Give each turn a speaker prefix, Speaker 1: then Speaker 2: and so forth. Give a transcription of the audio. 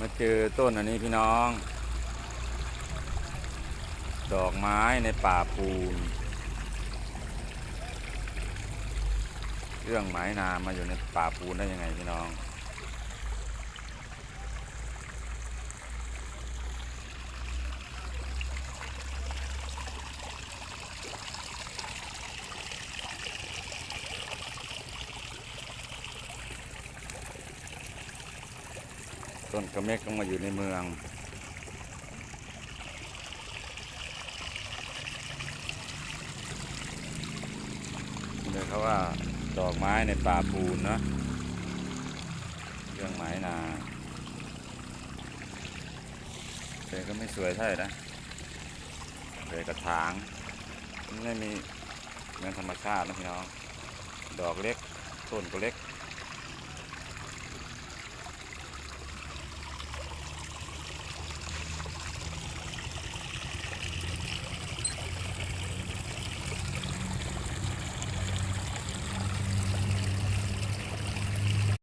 Speaker 1: มาเจอต้นอันนี้พี่น้อง ดอกไม้ในป่าปูน เรื่องไม้นามาอยู่ในป่าปูนได้ยังไงพี่น้อง ต้นกระเม็กต้องมาอยู่ในเมืองเลยเขาว่าดอกไม้ในป่าปูนนะเรื่องไม้นาแต่ก็ไม่สวยเท่าไหร่นะเลยกระถางไม่มีเหมือนธรรมชาตินะพี่น้อง ดอกเล็ก ต้นก็เล็ก